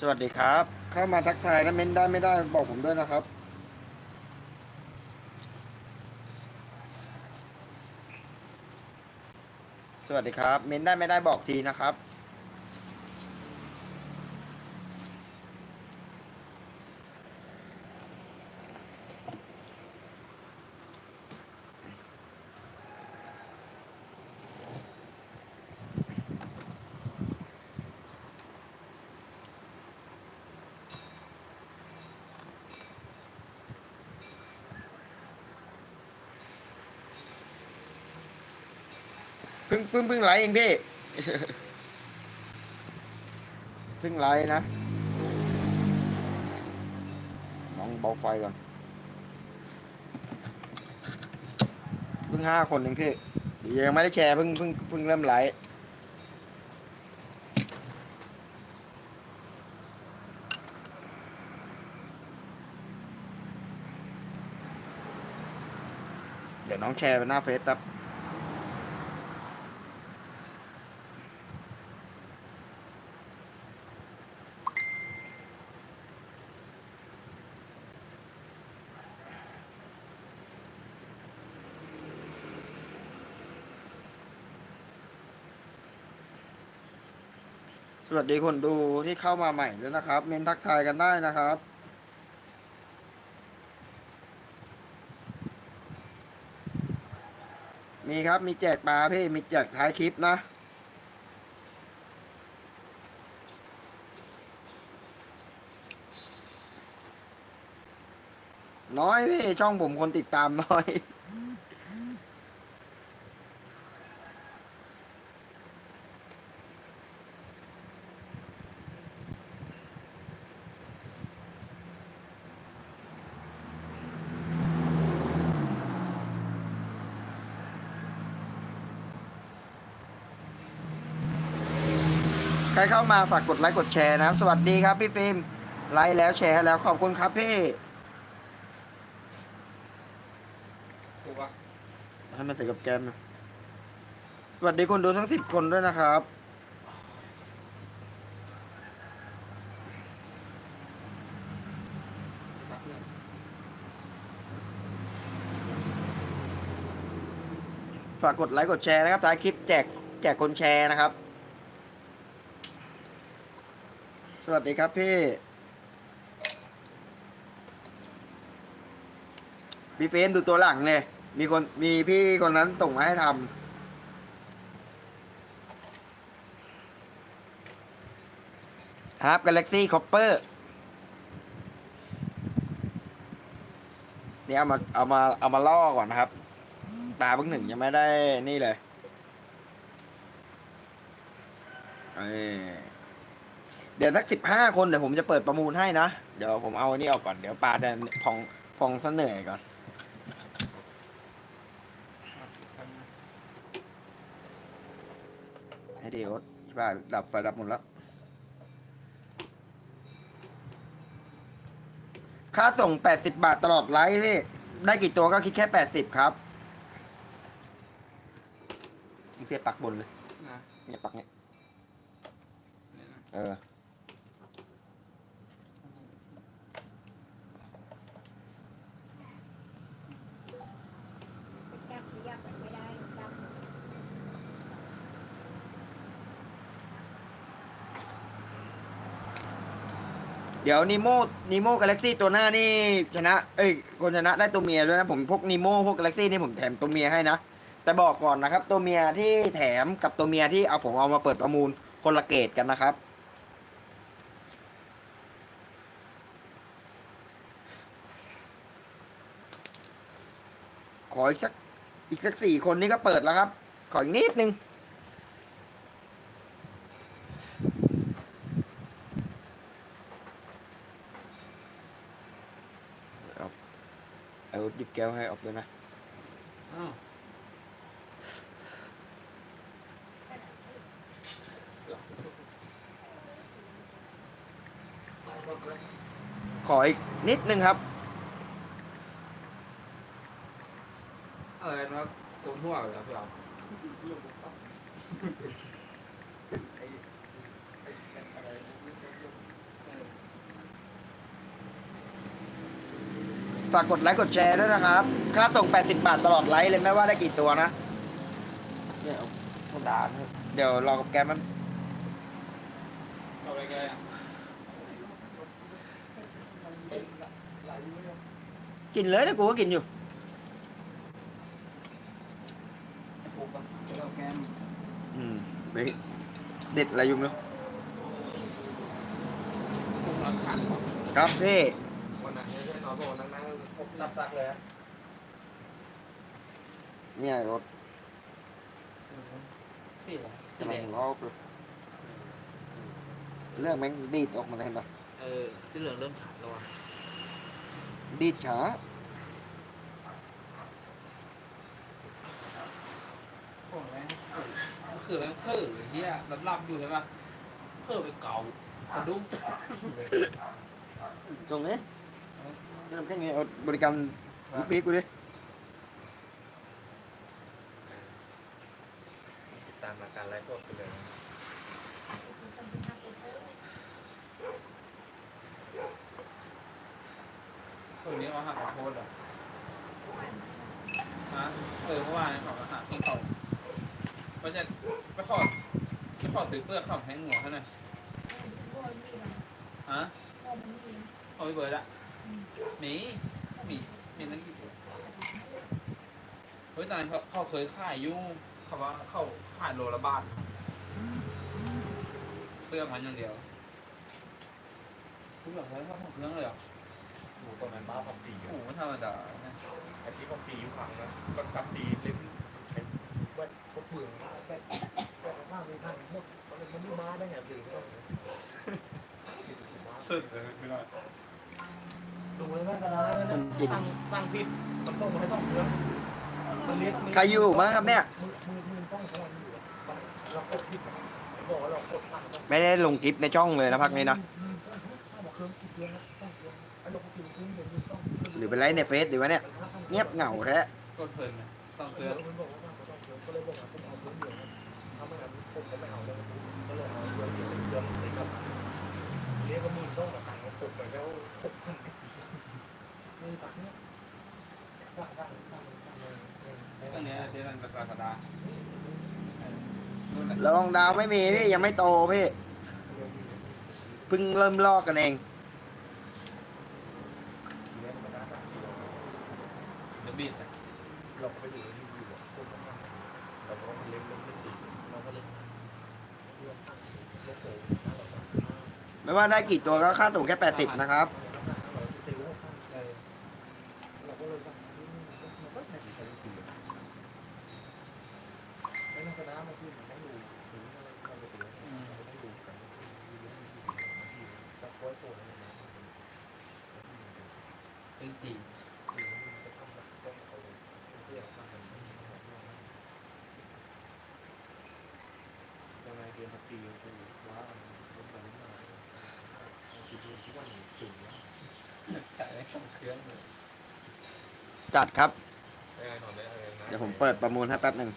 สวัสดีครับ เข้ามาทักทายนะเม้นได้ไม่ได้บอกผมด้วยนะครับ สวัสดีครับ เม้นได้ไม่ได้บอกทีนะครับ พิ่งเพิ่งเพิ่งไลเองพี่เพิ่งไหลนะลองเบาไฟก่อนเพิ่งห้าคนเองพี่ยังไม่ได้แชร์เพิ่งเพิ่งเพิ่งเริ่มไหลเดี๋ยวน้องแชร์ไปหน้าเฟซครับ วัสดีคนดูที่เข้ามาใหม่ด้วยนะครับ เมนทักทายกันได้นะครับมีครับ มีแจกปลาพี่ มีแจกท้ายคลิปนะ น้อยพี่ ช่องผมคนติดตามน้อย ครเข้ามาฝากกดไลค์กดแชร์นะครับ สวัสดีครับพี่ฟิล์มไลค์แล้วแชร์แล้วขอบคุณครับพี่ถูกปะให้มันใส่กับแกมนะสวัสดีคนดูทั้งสิบคนด้วยนะครับฝากกดไลค์กดแชร์นะครับท้ายคลิปแจกแจกคนแชร์นะครับ สวัสดีครับพี่พี่เฟนดูตัวหลังเลยมีคนมีพี่คนนั้นส่งมาให้ทำครับ Galaxy Copper เนี่ยเอามาเอามาเอามาล่อก่อนนะครับ ตาเพิ่งหนึ่งยังไม่ได้นี่เลยเอ้ย เดี๋ยวสักสิบห้าคนเดี๋ยวผมจะเปิดประมูลให้นะ เดี๋ยวผมเอาอันนี้ออกก่อน เดี๋ยวปลาจะพองพองซะเหนื่อยก่อน ให้ดีโอ๊ตบ้าดับไฟดับหมดแล้ว ค่าส่งแปดสิบบาทตลอดไลฟ์พี่ ได้กี่ตัวก็คิดแค่แปดสิบครับมึงเสียปักบนเลย นะ เนี่ยปักเนี่ยเนี่ยนะเออ จับขยับมันไม่ได้จับ เดี๋ยวนีโมนีโมกาแล็กซี่ตัวหน้านี่ชนะ เอ้ยคนชนะได้ตัวเมียด้วยนะผมพวกนีโมพวกกาแล็กซี่นี่ผมแถมตัวเมียให้นะ แต่บอกก่อนนะครับ ตัวเมียที่แถมกับตัวเมียที่เอาผมเอามาเปิดประมูลคนละเกรดกันนะครับ ขออีกสักอีกสักสี่คนนี้ก็เปิดแล้วครับ ขออีกนิดนึง เอาเอาหยิบ แก้วให้ออกเลยนะ อ้าวเหรอขออีกนิดนึงครับ อะไรนะโกนหัวเหรอพี่เราฝากกดไลค์กดแชร์ด้วยนะครับ ค่าส่ง 80 บาทตลอดไลฟ์เลยไม่ว่าได้กี่ตัวนะ เดี๋ยวผมด่านะครับเดี๋ยวรอกับแกมันเอาไปไกลอะกินเลยนะกูก็กินอยู่ ไอ้ฟุกอะเอาแก้มอืมไปเด็ดอะไรอยุ่งเนาะ ฟุกรักขันว่ะครับพี่ นั่งผมรับซักเลยอะเนี่ยรถสี่เหรอกำลังรอบเลยเรื่องแม่งดีดออกมาเลยเห็นปะเออสีเหลืองเริ่มขาดแล้วอะดีดช้าโอ้ยก็คือแม่งเพ้อเฮียรับรับอยู่ใช่ปะเพ้อไปเก่าสะดุ้งตรงนี้ เริ่มแค่นี้เอาบริการลูกพีกกูดิตามอาการไลฟ์สดไปเลยคนนี้เขาหักขอโทษเหรอฮะเออเมื่อวานเขาก็หักที่เขาก็จะไปขอไปขอซื้อเปลือกข้าวแห้งหัวเขาหน่อยฮะเอาไปเบิร์ดอะห มีหมีหมีนั่นกี่ตัวเฮ้ยตอนนั้นเขาเขาเคยขายอยุ่งเขาว่าเขาขายโลละบาทเปลือกมันอย่างเดียวคุณแบบใช้ข้าวของเครื่องเลยเหรอหนูตอนนั้นบ้าพับตีอยู่โอ้โหไม่ธรรมดานะไอ้ที่พับตีอยู่ครั้งนะก็พับตีเล่นเป็นแวดพวกเปลืองมากแวดแวดมากเลยพังหมดตอนนี้มันไม่มาได้ไงตื่นก็สุดเลยพี่น้อย ดูเลยแม่กระดาษเนี่ยตั้งตั้งผิดมันส่งมาให้ต้องเพื่อนมันเรียกใครอยู่บ้างครับเนี่ย มือมือมือต้องของมันอยู่อะมันเรากดผิดอะบอกว่าเรากดตั้งต้องไม่ได้ลงคลิปในช่องเลยนะพักนี้นะบอกเครื่องกี่เครื่องนะต้องเครื่องไอ้เราก็กินเครื่องเดียวต้องหรือเป็นไลฟ์ในเฟซดีวะเนี่ย เงียบเหงาแท้กดเพลินนะต้องเคเอรื่อองมันบอกว่าต้องเครื่องก็เลยบอกว่าผมเอาเครื่องเดียวนะถ้าไม่งั้นผมก็ไม่เอาเลยก็เลยเอาเครื่องเดียวเครื่องเดียวครับเรียกว่ามือต้องกับตังค์ผมไปแล้วหกพัน ลองดาวไม่มีพี่ยังไม่โตพี่เพิ่งเริ่มลอกกันเองเดี๋ยวบิดอะเราไปดูรีวิวอะคนก็ทำเราก็เล่นเล่นเล่นตีเราก็เล่ตั้งโลโก้ถ้าเราตั้งไม่ว่าได้กี่ตัวก็ค่าส่งแค่80นะครับ เราจะติวตั้ง เออ เราก็เลยแบบมันก็แทนที่จะตีไม่น่าจะน้ำมาที่มันต้องดูถึงเราจะตีเราต้องดูกันตัดโค้ดโค้ดอะไรนะ เรื่องจริง ยังไงเรียนมาตีคือว่ามันเป็นแบบนี้มาคิดดูคิดว่าหนูถึงแล้ว ใช้ได้สองเครื่องเลยจัดครับยังไงนอนได้เองนะเดี๋ยวผมเปิดประมูลให้แป๊บหนึ่ง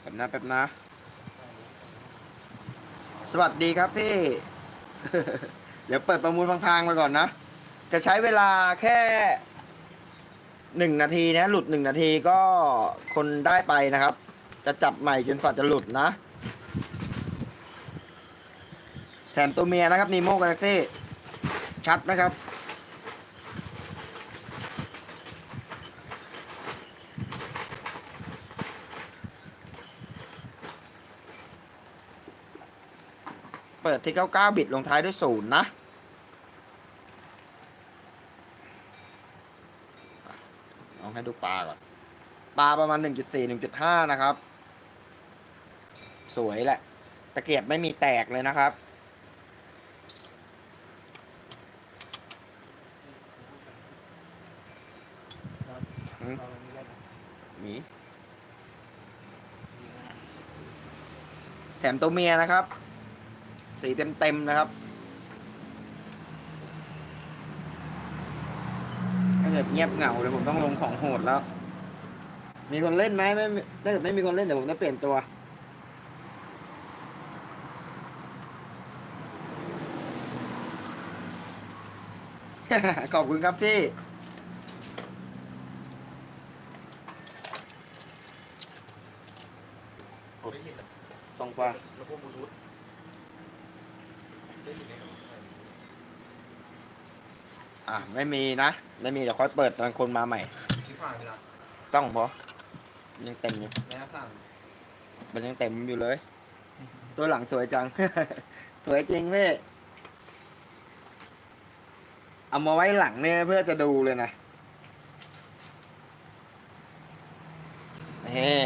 แป๊บนะแป๊บนะ สวัสดีครับพี่ เดี๋ยวเปิดประมูลพังๆไปก่อนนะ จะใช้เวลาแค่หนึ่งนาทีนะ หลุดหนึ่งนาทีก็คนได้ไปนะครับ จะจับใหม่จนฝ่าจะหลุดนะ แถมตัวเมียนะครับนีโมกาแล็กซี่ชัดไหมครับ เปิดที่ 99 บิตลงท้ายด้วยศูนย์นะลองให้ดูปลาก่อน ปลาประมาณ 1.4 1.5 นะครับ สวยแหละ ตะเกียบไม่มีแตกเลยนะครับ มตัวเมียนะครับ สีเต็มเต็มนะครับถ้าเกิดเงียบเหงาเดี๋ยวผมต้องลงของโหดแล้ว มีคนเล่นไหมไม่ถ้าเกิดไม่มีคนเล่นเดี๋ยวผมจะเปลี่ยนตัวขอบคุณครับพี่ สองฟ้าได้ยินไหมครับอะไม่มีนะ ไม่มีเดี๋ยวค่อยเปิดตอนคนมาใหม่ที่ผ่านไปละต้องพอยังเต็มอยู่แม่สั่งมันยังเต็มอยู่เลย ตัวหลังสวยจัง สวยจริงพี่เอามาไว้หลังเนี่ยเพื่อจะดูเลยนะนี่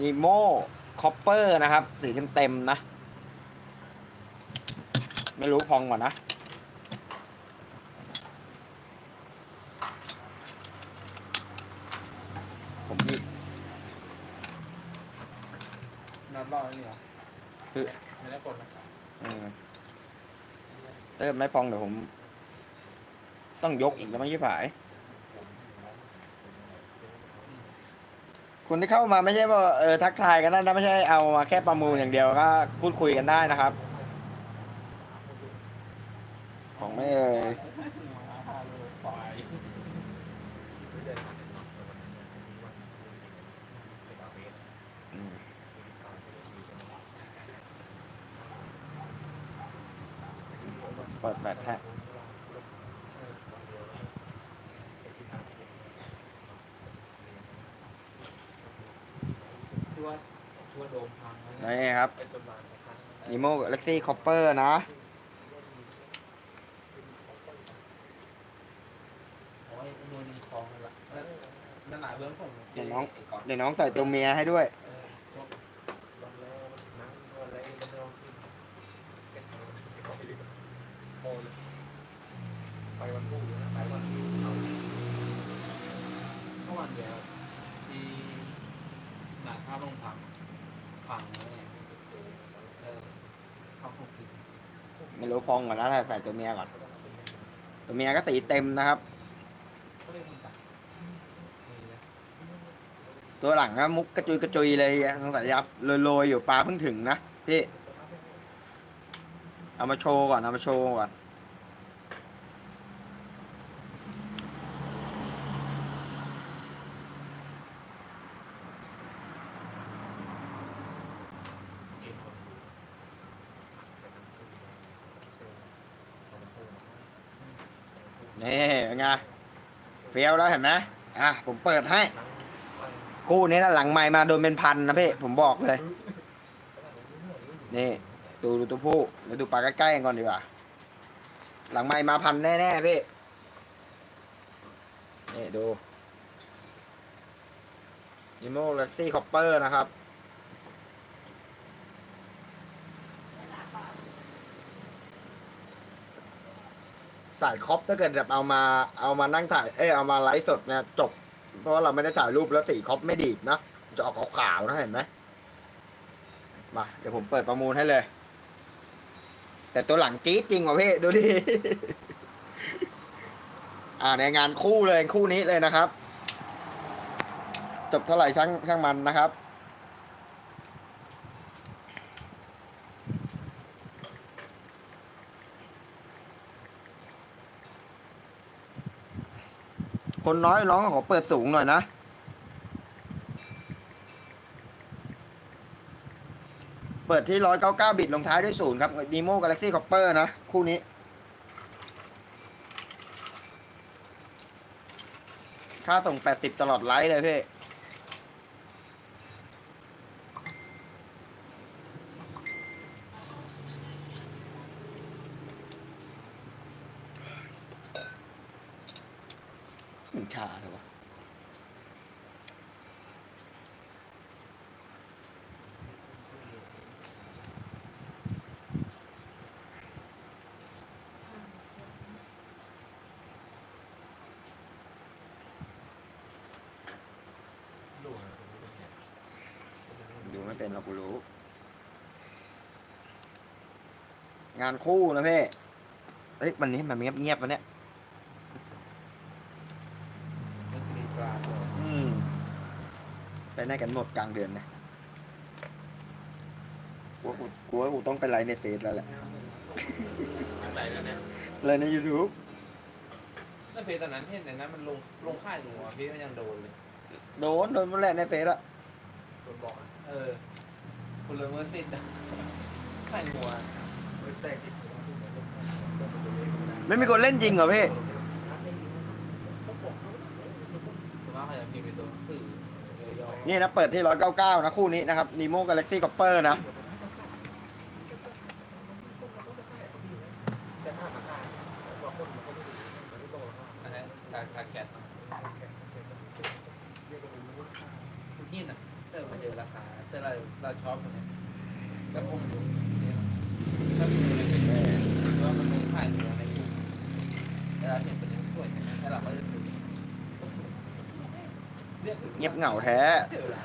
นีโมคอปเปอร์นะครับ สีเต็มๆนะ ไม่รู้พองก่อนนะ ผมนี่น้ำเปล่าไม่มีเหรอคือไม่ได้กดนะเออเออไม่พองเดี๋ยวผม ต้องยกอีกแล้วมั้งยี่ผาย คนที่เข้ามาไม่ใช่ว่าเออทักทายกันนะไม่ใช่เอามาแค่ประมูลอย่างเดียวก็พูดคุยกันได้นะครับ ของไม่เอ่ยไฟไม่ได้ผ่านในรอเนี่ยมีวันไปตามเมตรอืมมีตามเมตรมีตามเปิดแฟลชฮะ ที่ว่าที่ว่าโดมพังแล้ว นะนี่ครับเป็นจำนวนของครั้งนิโมเล็กซี่คอปเปอร์นะโอ้ยนวลยังคลองเลยละแล้วนั่นหนาเบื้องผมเดี๋ยวน้องไก่อนเดี๋ยวน้องใส่ตัวเมียให้ด้วยเออพวกวันแล้วนั่งวันแล้ววันแล้วขึ้นเป็นของที่โมเลยไปวันพูดนะไปวันพูดเอาเมื่อวันเดียวที่หนาข้าวลงพังพังแล้วไงเออข้าวคงผิด ไม่ รูพองก่อนนะแต่ใส่ตัวเมียก่อน ตัวเมียก็สีเต็มนะครับ ตัวหลังก็มุกกระจุยกระจุยเลยอะสงสัยยับโรยๆอยู่ปลาเพิ่งถึงนะพี่ เอามาโชว์ก่อน เอามาโชว์ก่อน นี่เป็นไงเฟี้ยวแล้วเห็นไหมอะผมเปิดให้ คู่นี้นะหลังไม้มาโดนเป็นพันนะพี่ผมบอกเลย นี่ ดูดูตัวผู้เดี๋ยวดูปลาใกล้ๆกันก่อนดีกว่า หลังไม้มาพันแน่ๆพี่นี่ดูนิโมเล็กซี่คอปเปอร์นะครับ สายคอปถ้าเกิดแบบเอามาเอามานั่งถ่ายเอ้ยเอามาไลฟ์สดเนี่ยจบ เพราะว่าเราไม่ได้ถ่ายรูปแล้วสีคอปไม่ดีดนะจะออกขาวๆนะเห็นไหมมาเดี๋ยวผมเปิดประมูลให้เลย แต่ตัวหลังจี๊ดจริงว่ะพี่ดูดิ อ่าในงานคู่เลยคู่นี้เลยนะครับ จบเท่าไหร่ช่างช่างมันนะครับ คนน้อยร้องขอเปิดสูงหน่อยนะ เปิดที่ร้อยเก้าเก้าบิตลงท้ายด้วยศูนย์ครับดีโมกาแล็กซี่คอปเปอร์นะ คู่นี้ ค่าส่งแปดสิบตลอดไลฟ์เลยพี่ มันชาเลยวะ ดูนะตรงนี้เป็นไง ดูไม่เป็นเรากูรู้ งานคู่นะพี่เอ้ยวันนี้มันเงียบเงียบๆวะเนี่ยก็กรีดกราดเลยอืมไปไหนกันหมดกลางเดือนนะกูว่ากูกูว่ากูต้องไปไลฟ์ในเฟซแล้วแหละอะไรแล้วเนี่ยไเลยใน YouTube แล้วเฟซตอนนั้นเห็นในนั้นมันลงลงค่ายหนูอะพี่มันยังโดนเลย โดนโดนหมดแหละในเฟซอะโดนบอกอะเออคุณเลยเมื่อสิ้นค่ายหนูอะเฮ้ยแต่ติดหัว ที่เหมือนเล่นเล่นตัวเองไม่ได้ไม่มีคนเล่นจริงเหรอพี่ส่วนมากเขาจะพิมพ์เป็นตัวหนังสือเยอะๆนี่นะเปิดที่199นะคู่นี้นะครับ Nemo Galaxy Copper นะแต่ห้าราคาแต่ว่าคนมันก็ไม่รู้มันไม่ต้องราคาอันนั้นทางทางแชทเนอะเรียกกันเป็นมูลค่านี่นะเติมมาเจอราคาแต่เราเราชอบคนนี้แล้วผมดูเนี่ยถ้าดูในเป็นว่ามันลงค่ายหนูในกลุ่มแต่ เราเห็นเป็นยังสวยแต่เราก็จะซื้อเรียกเงียบเหงาแท้ เสียเวลา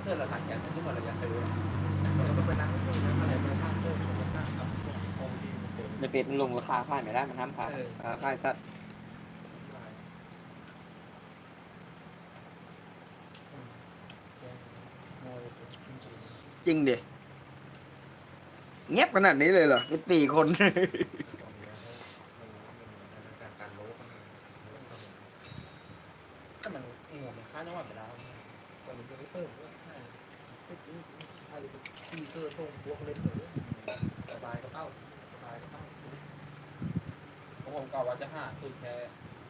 เสื้อเราทางแชทมันที่หมดเราอยากซื้อมันก็เป็นนักเล่นนะอะไรเป็นนักเล่นเป็นนักทำของดีมันเต็มในเฟซมันลงราคาค่ายไม่ได้มันห้ามขายอ่าค่ายสัตว์จริงดิ เงียบขนาดนี้เลยเหรอสิบสี่คน ถ้ามันงูมันค่าจังหวัดไปแล้วมันจะไม่เติมด้วยใช่ใช่ที่เตอร์ส่งพวกเล่นเลยสบายก็เต้าสบายก็เต้าผมกะว่าจะห้าคือแค่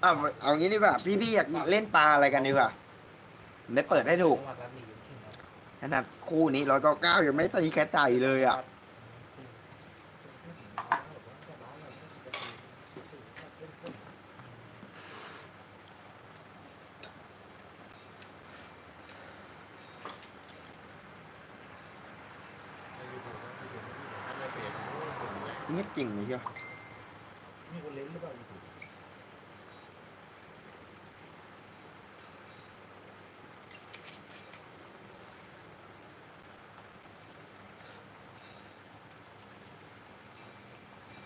เอาเอางี้ดีกว่า พี่พี่อยากเล่นปลาอะไรกันดีกว่าไม่เปิดให้ถูก จังหวัดละหนึ่งขนาดคู่นี้ร้อยเก้าเก้ายังไม่ตีแค่ใจเลยอะ งียบจริงเลยเชียวมีคนเล่นหรือเปล่า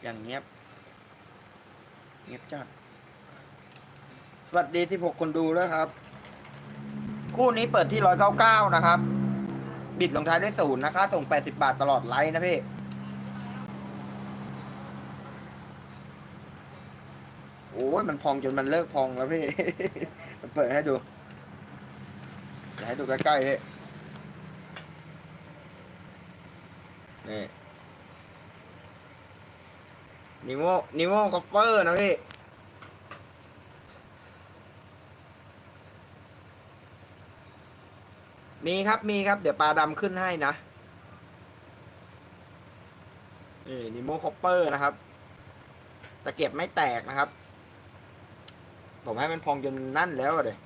อย่างเงียบ เงียบจัด สวัสดีที่หกคนดูแล้วยครับ คู่นี้เปิดที่ร้อยเก้าเก้านะครับ บิดลงท้ายด้วยศูนย์นะคะ ส่งแปดสิบาทตลอดไลน์นะพี่ โอ้ย มันพองจนมันเลิกพองแล้วพี่ เปิดให้ดูให้ดูใกล้ๆพี่นี่นิโมนิโมคอปเปอร์นะพี่มีครับมีครับ เดี๋ยวปลาดำขึ้นให้นะนี่นิโมคอปเปอร์นะครับตะเกียบไม่แตกนะครับ ผมให้มันพองจนนั่นแล้วเดี๋ย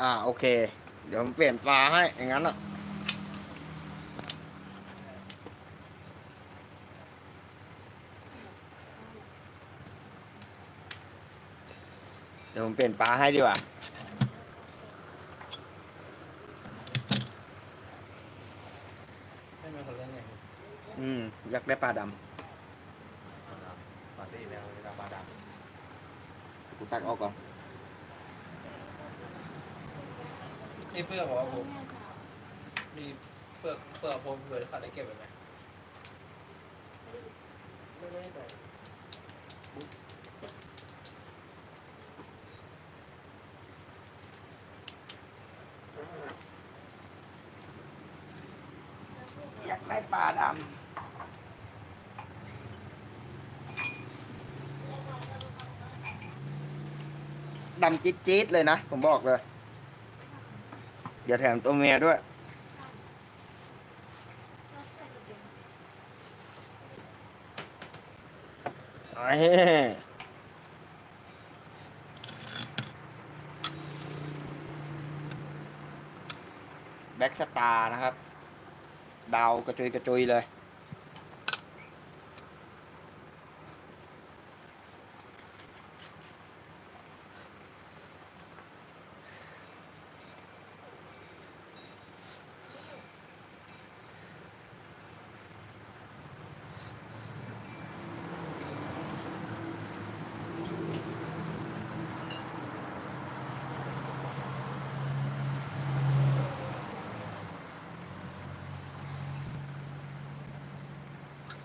อ่าโอเค เดี๋ยวผมเปลี่ยนปลาให้อย่างนั้นอะเดี๋ยวผมเปลี่ยนปลาให้ดีกว่า ไม่มีคนเล่นไง อืมอยากได้ปลาดปาร์ตี้แล้วเวลาบาดาำกูตักออกก่อนมีเปลือกบอกว่าผมมีเปลือกเปลือกผมเลยขาดได้เก็บไว้ไหมไม่ได้แต่อยากได้ปลาดำ ดำจี๊ดจี๊ดเลยนะ ผมบอกเลย เดี๋ยวแถมตัวเมียด้วยเอ้ยแบ็กสตาร์นะครับ ดาวกระจุยกระจุยเลย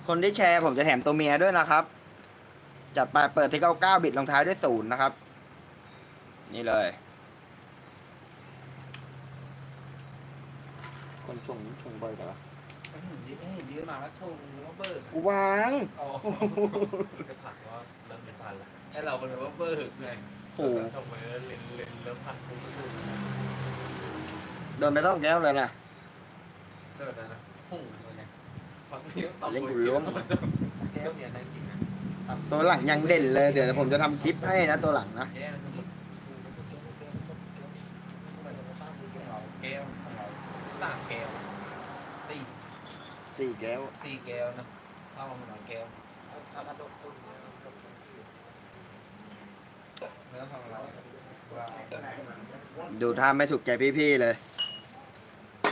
คนที่แชร์ผมจะแถมตัวเมียด้วยนะครับ จัดไปเปิดที่เก้าเก้าบิดลงท้ายด้วยศูนย์นะครับ นี่เลย คนชงชงบ่อยกันละมันเห็นยืนเห็นยืนมาแล้วชงว่าเบิร์กกูวางอ๋อจะผักว่าเริ่มเป็นพันละให้เราเป็นว่าเบิร์กไงโอ้โหทำไมเลนเลนเริ่มพันปุ๊บปุ๊บโดนไปต้องแก้วเลยนะเกิดนะหุ่งเลยไงฟัง เสียงเล่นกูล้วงแก้วเนี่ยนั่งจริงนะตัวหลังยังเด่นเลย เดี๋ยวผมจะทำคลิปให้นะตัวหลังนะแก้วสมุดของเราแก้วของเราสามแก้วสี่สี่แก้วสี่แก้วนะเข้ามาหน่อยแก้วถ้าถ้าโดนต้นไม่ต้องทำอะไรว่าดูท่าไม่ถูกใจพี่ๆเลย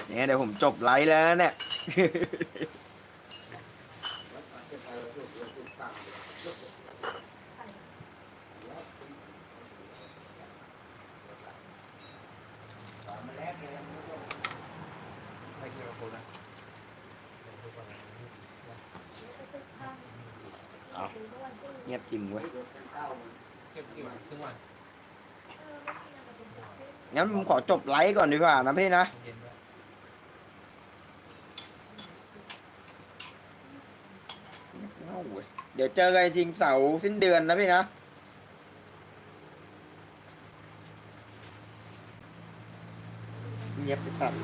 อย่างเงี้ยเดี๋ยวผมจบไลฟ์แล้วนะเนี่ย ให้เกี่ยวกับคนนะ เอา เงียบจริงเว้ยเก็บกี่วันครึ่งวันงั้นผมขอจบไลฟ์ก่อนดีกว่านะพี่นะ เย็นด้วยเอ้าเว้ยเดี๋ยวเจอกันจริงเสาร์สิ้นเดือนนะพี่นะ เงียบไปสัตว์